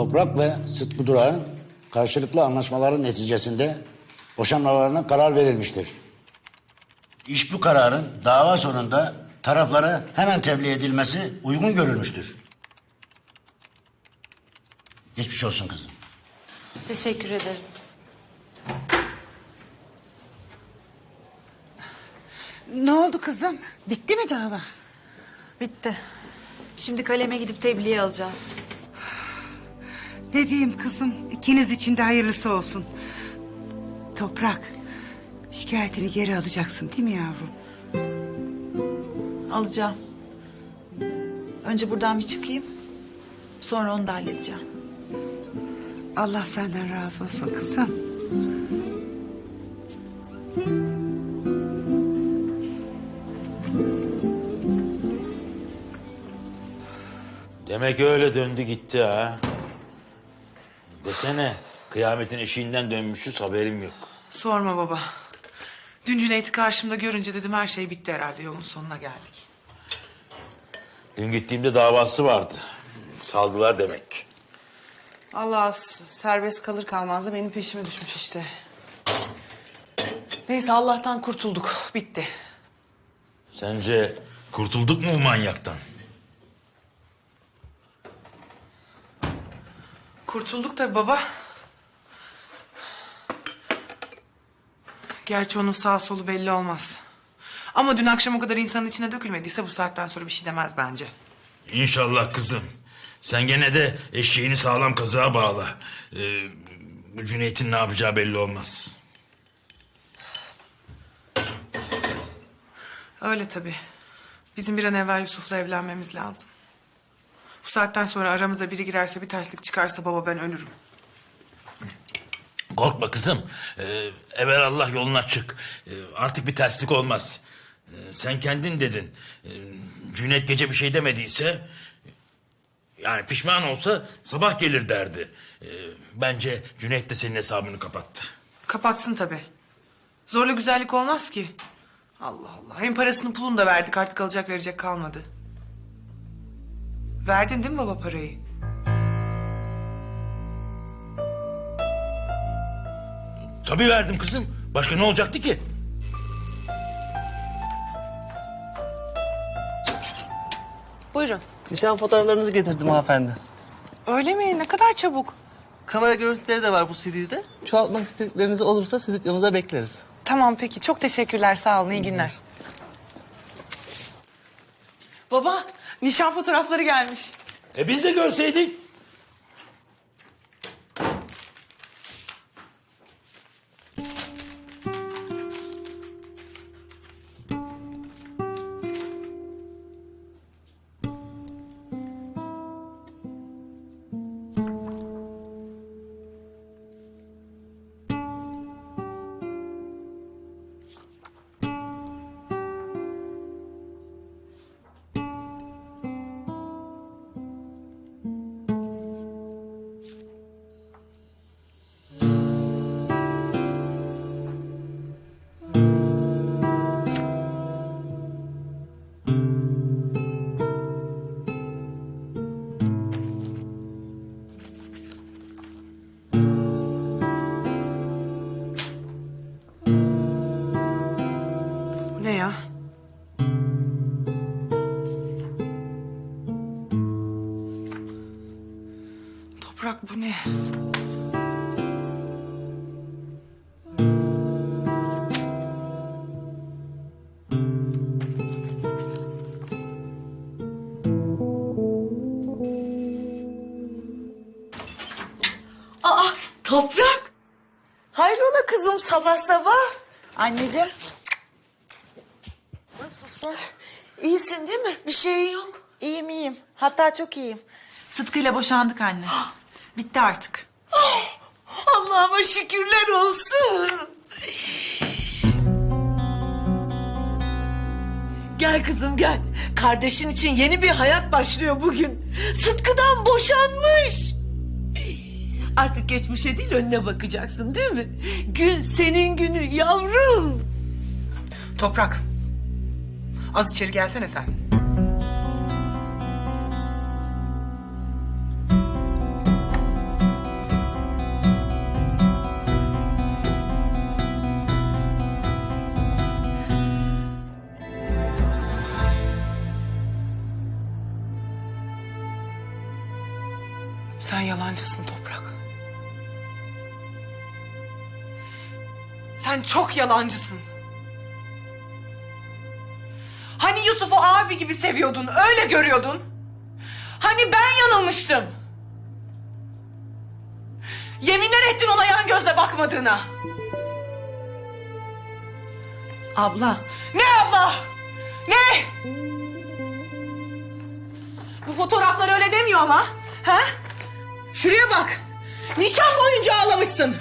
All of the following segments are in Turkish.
Toprak ve Sıtkı Durak'ın karşılıklı anlaşmaların neticesinde boşanmalarına karar verilmiştir. İş bu kararın dava sonunda taraflara hemen tebliğ edilmesi uygun görülmüştür. Geçmiş olsun kızım. Teşekkür ederim. Ne oldu kızım? Bitti mi dava? Bitti. Şimdi kaleme gidip tebliğ alacağız. Ne diyeyim kızım? İkiniz için de hayırlısı olsun. Toprak, şikayetini geri alacaksın değil mi yavrum? Alacağım. Önce buradan bir çıkayım. Sonra onu da halledeceğim. Allah senden razı olsun kızım. Demek öyle döndü gitti ha. Desene kıyametin eşiğinden dönmüşüz haberim yok. Sorma baba. Dün Cüneyt'i karşımda görünce dedim her şey bitti herhalde yolun sonuna geldik. Dün gittiğimde davası vardı. Saldılar demek. Allah serbest kalır kalmaz da benim peşime düşmüş işte. Neyse Allah'tan kurtulduk. Bitti. Sence kurtulduk mu bu manyaktan? Kurtulduk tabii baba. Gerçi onun sağ solu belli olmaz. Ama dün akşam o kadar insanın içine dökülmediyse bu saatten sonra bir şey demez bence. İnşallah kızım. Sen gene de eşeğini sağlam kazığa bağla. Ee, bu Cüneyt'in ne yapacağı belli olmaz. Öyle tabii. Bizim bir an evvel Yusuf'la evlenmemiz lazım. Bu saatten sonra aramıza biri girerse bir terslik çıkarsa baba ben ölürüm. Korkma kızım. Ee, evvel Allah yolunu açık. Ee, artık bir terslik olmaz. Ee, sen kendin dedin. Ee, Cüneyt gece bir şey demediyse... Yani pişman olsa sabah gelir derdi. Ee, bence Cüneyt de senin hesabını kapattı. Kapatsın tabii. Zorla güzellik olmaz ki. Allah Allah. Hem parasını pulunu da verdik artık alacak verecek kalmadı. Verdin değil mi baba parayı? Tabii verdim kızım. Başka ne olacaktı ki? Buyurun. Nişan fotoğraflarınızı getirdim hanımefendi. Öyle mi? Ne kadar çabuk. Kamera görüntüleri de var bu CD'de. Çoğaltmak istedikleriniz olursa stüdyomuza bekleriz. Tamam peki. Çok teşekkürler. Sağ olun. İyi günler. Baba, nişan fotoğrafları gelmiş. E biz de görseydik. Sabah sabah. Anneciğim. Nasılsın? İyisin değil mi? Bir şeyin yok. iyiyim iyiyim. Hatta çok iyiyim. Sıtkı'yla boşandık anne. Bitti artık. Allah'ıma şükürler olsun. Gel kızım gel. Kardeşin için yeni bir hayat başlıyor bugün. Sıtkı'dan boşanmış. Artık geçmişe değil önüne bakacaksın değil mi? Gün senin günü yavrum. Toprak. Az içeri gelsene sen. Sen çok yalancısın. Hani Yusuf'u abi gibi seviyordun, öyle görüyordun. Hani ben yanılmıştım. Yeminler ettin ona yan gözle bakmadığına. Abla. Ne abla? Ne? Bu fotoğraflar öyle demiyor ama. Ha? Şuraya bak. Nişan boyunca ağlamışsın.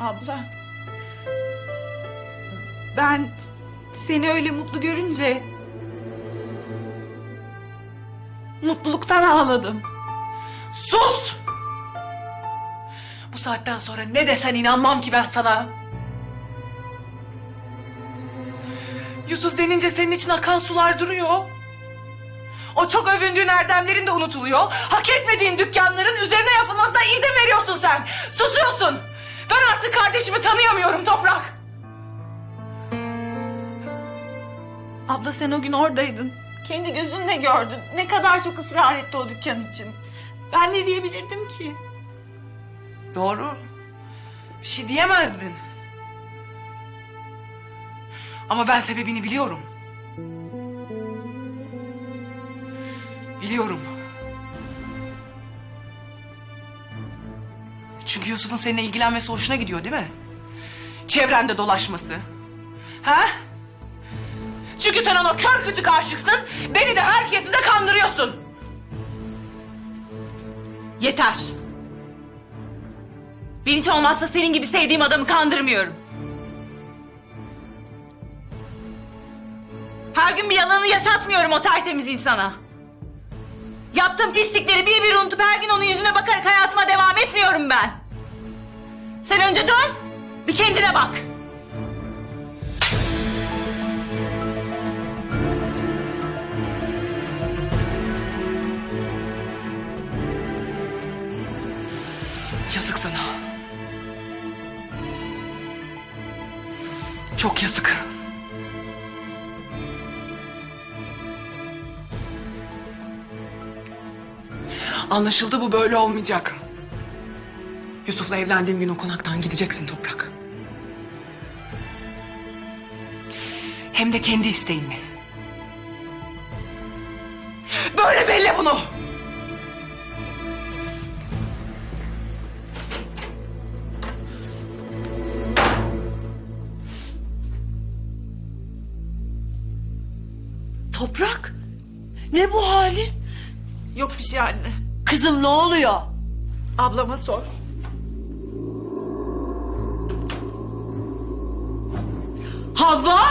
Abla. Ben seni öyle mutlu görünce mutluluktan ağladım. Sus! Bu saatten sonra ne desen inanmam ki ben sana. Yusuf denince senin için akan sular duruyor. O çok övündüğün erdemlerin de unutuluyor. Hak etmediğin dükkanların üzerine yapılmasına izin veriyorsun sen. Susuyorsun. Ben artık kardeşimi tanıyamıyorum Toprak. Abla sen o gün oradaydın. Kendi gözünle gördün. Ne kadar çok ısrar etti o dükkan için. Ben ne diyebilirdim ki? Doğru. Bir şey diyemezdin. Ama ben sebebini biliyorum. Biliyorum. Çünkü Yusuf'un seninle ilgilenmesi hoşuna gidiyor değil mi? Çevrende dolaşması. Ha? Çünkü sen ona kör kütük aşıksın, beni de herkesi de kandırıyorsun. Yeter. Ben hiç olmazsa senin gibi sevdiğim adamı kandırmıyorum. Her gün bir yalanı yaşatmıyorum o tertemiz insana. Yaptığım pislikleri bir bir unutup her gün onun yüzüne bakarak hayatıma devam etmiyorum ben. Sen önce dön, bir kendine bak. Yazık sana. Çok yazık. Anlaşıldı bu böyle olmayacak. Yusuf'la evlendiğim gün o konaktan gideceksin Toprak. Hem de kendi isteğinle. Böyle belli bunu. Toprak. Ne bu halin? Yok bir şey anne. Kızım ne oluyor? Ablama sor. Havva!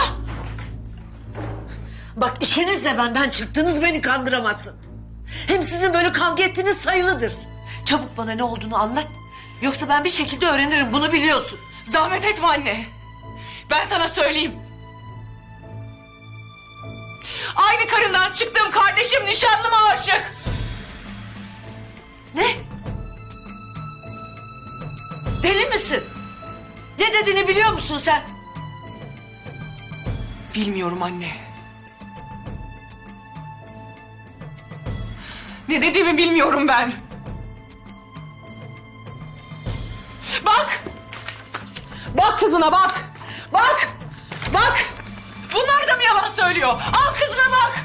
Bak ikiniz de benden çıktınız beni kandıramazsın. Hem sizin böyle kavga ettiğiniz sayılıdır. Çabuk bana ne olduğunu anlat. Yoksa ben bir şekilde öğrenirim bunu biliyorsun. Zahmet etme anne. Ben sana söyleyeyim. Aynı karından çıktığım kardeşim nişanlıma aşık. Ne? Deli misin? Ne dediğini biliyor musun sen? Bilmiyorum anne. Ne dediğimi bilmiyorum ben. Bak! Bak kızına bak! Bak! Bak! Bunlar da mı yalan söylüyor? Al kızına bak!